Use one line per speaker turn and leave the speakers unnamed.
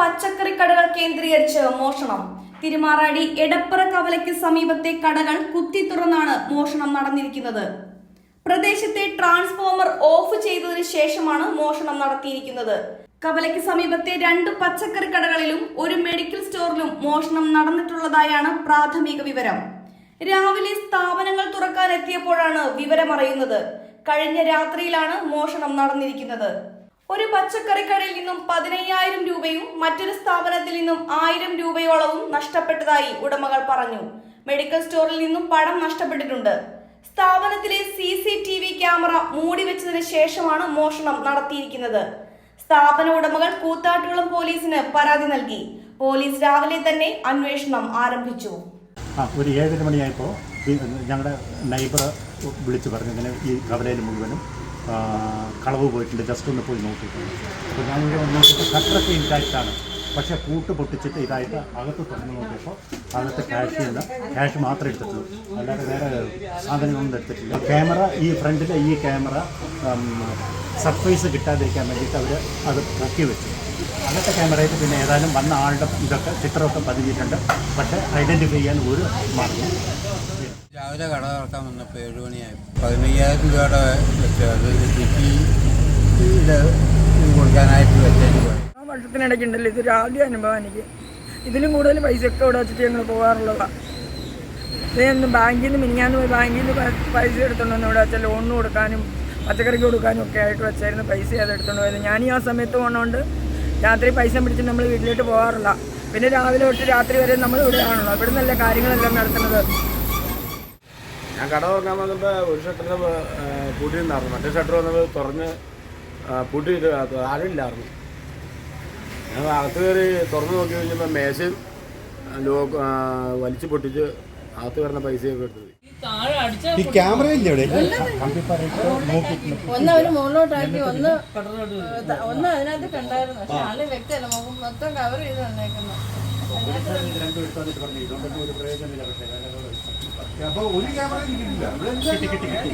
പച്ചക്കറി കടകൾ കേന്ദ്രീകരിച്ച് മോഷണം. തിരുമാറാടി എടപ്പുറ കവലയ്ക്ക് സമീപത്തെ കടകൾ കുത്തി തുറന്നാണ് മോഷണം നടന്നിരിക്കുന്നത്. പ്രദേശത്തെ ട്രാൻസ്ഫോമർ ഓഫ് ചെയ്തതിനു ശേഷമാണ് മോഷണം നടത്തിയിരിക്കുന്നത്. കവലയ്ക്ക് സമീപത്തെ രണ്ട് പച്ചക്കറി കടകളിലും ഒരു മെഡിക്കൽ സ്റ്റോറിലും മോഷണം നടന്നിട്ടുള്ളതായാണ് പ്രാഥമിക വിവരം. രാവിലെ സ്ഥാപനങ്ങൾ തുറക്കാൻ എത്തിയപ്പോഴാണ് വിവരമറിയുന്നത്. കഴിഞ്ഞ രാത്രിയിലാണ് മോഷണം നടന്നിരിക്കുന്നത്. ഒരു പച്ചക്കറി കടയിൽ നിന്നും പതിനയ്യായിരം രൂപയും മറ്റൊരു സ്ഥാപനത്തിൽ നിന്നും ആയിരം രൂപയോളവും നഷ്ടപ്പെട്ടതായി ഉടമകൾ പറഞ്ഞു. മെഡിക്കൽ സ്റ്റോറിൽ നിന്നും പണം നഷ്ടപ്പെട്ടിട്ടുണ്ട്. സ്ഥാപനത്തിലെ C C T V camera മൂടിവെച്ചതിന് ശേഷമാണ് മോഷണം നടത്തിയിരിക്കുന്നത്. സ്ഥാപന ഉടമകൾ കൂത്താട്ടുകുളം പോലീസിന് പരാതി നൽകി. പോലീസ് രാവിലെ തന്നെ അന്വേഷണം ആരംഭിച്ചു.
ആ ഒരു ഏഴര മണിയായപ്പോൾ ഞങ്ങളുടെ നൈബർ വിളിച്ചു പറഞ്ഞു ഇങ്ങനെ ഈ കവലയിൽ മുഴുവനും കളവ് പോയിട്ടുണ്ട്. ജസ്റ്റ് ഒന്ന് പോയി നോക്കിയിട്ടുണ്ട് അപ്പോൾ ഞാൻ ഇവിടെ നോക്കിയപ്പോൾ കട്ടറൊക്കെ ഇൻടാക്റ്റാണ്. പക്ഷേ കൂട്ട് പൊട്ടിച്ചിട്ട് ഇതായിട്ട് അകത്ത് തുറന്നു നോക്കിയപ്പോൾ അകത്ത് ക്യാഷ് ചെയ്യുന്ന ക്യാഷ് മാത്രമേ എടുത്തിട്ടുള്ളൂ. അല്ലാതെ വേറെ സാധനങ്ങളൊന്നും എടുത്തിട്ടില്ല. ക്യാമറ ഈ ഫ്രണ്ടിലെ ഈ ക്യാമറ സർഫേസ് കിട്ടാതിരിക്കാൻ വേണ്ടിയിട്ട് അവർ അത് പൊക്കി വെച്ചു. അങ്ങനത്തെ ക്യാമറയിൽ പിന്നെ ഏതായാലും വന്ന ആളുടെ ഇതൊക്കെ ചിത്രമൊക്കെ പതിഞ്ഞിട്ടുണ്ട്. പക്ഷേ ഐഡന്റിഫൈ ചെയ്യാൻ ഒരു മാർഗം
രാവിലെ കട തുറക്കാൻ വന്നപ്പോൾ ഏഴ് മണിയായി. പതിനയ്യായിരം രൂപയുടെ വെച്ച് അത് കൊടുക്കാനായിട്ട് വെച്ചു
ആ വർഷത്തിനിടയ്ക്ക് ഉണ്ടല്ലോ ഇതൊരു ആദ്യ അനുഭവം എനിക്ക്. ഇതിലും കൂടുതൽ പൈസ ഒക്കെ ഇവിടെ വെച്ചിട്ട് ഞങ്ങൾ പോകാറുള്ളതാണ് ഇതേന്ന് ബാങ്കിൽ നിന്ന് മിനിഞ്ഞാന്ന് പോയി ബാങ്കിൽ നിന്ന് പൈസ എടുത്തോണ്ട് ഇവിടെ വെച്ചാൽ ലോണിന് കൊടുക്കാനും പച്ചക്കറിക്ക് കൊടുക്കാനും ഒക്കെ ആയിട്ട് വെച്ചായിരുന്നു പൈസ അത് എടുത്തുകൊണ്ട് പോയത്. ഞാൻ ഈ ആ സമയത്ത് പോകണോണ്ട് രാത്രി പൈസ പിടിച്ച് നമ്മൾ വീട്ടിലോട്ട് പോകാറില്ല. പിന്നെ രാവിലെ തൊട്ട് രാത്രി വരെ നമ്മൾ ഇവിടെയാണല്ലോ ഇവിടെ നിന്നല്ലേ കാര്യങ്ങളെല്ലാം നടത്തുന്നത്.
ഞാൻ കട തുറക്കാൻ വന്നപ്പോൾ ഒരു ഷട്ടറിന് പൂട്ടിയിട്ടുണ്ടായിരുന്നു മറ്റേ ഷട്ടർ വന്നപ്പോൾ തുറന്ന് പൂട്ടിയിട്ട് ആരുമില്ലായിരുന്നു. ഞാൻ അകത്ത് കയറി തുറന്ന് നോക്കി കഴിഞ്ഞപ്പോൾ മേശയും ലോ വലിച്ചു പൊട്ടിച്ച് അകത്ത് വരുന്ന പൈസയൊക്കെ എടുത്തത്
ഈ ക്യാമറ ഇല്ലേ ഇവിടെ
ഒന്ന് അവർ മുകളിലോട്ടാക്കി ഒന്ന് ഒന്ന് അതിനകത്ത് കണ്ടായിരുന്നു. പക്ഷെ ആൾ വ്യക്തമല്ല മുഖം മൊത്തം കവർ ചെയ്ത് വന്നേക്കുന്നു.
പറഞ്ഞു. ഒരു ക്യാമറ പക്ഷേ കിട്ടി കിട്ടി കിട്ടി.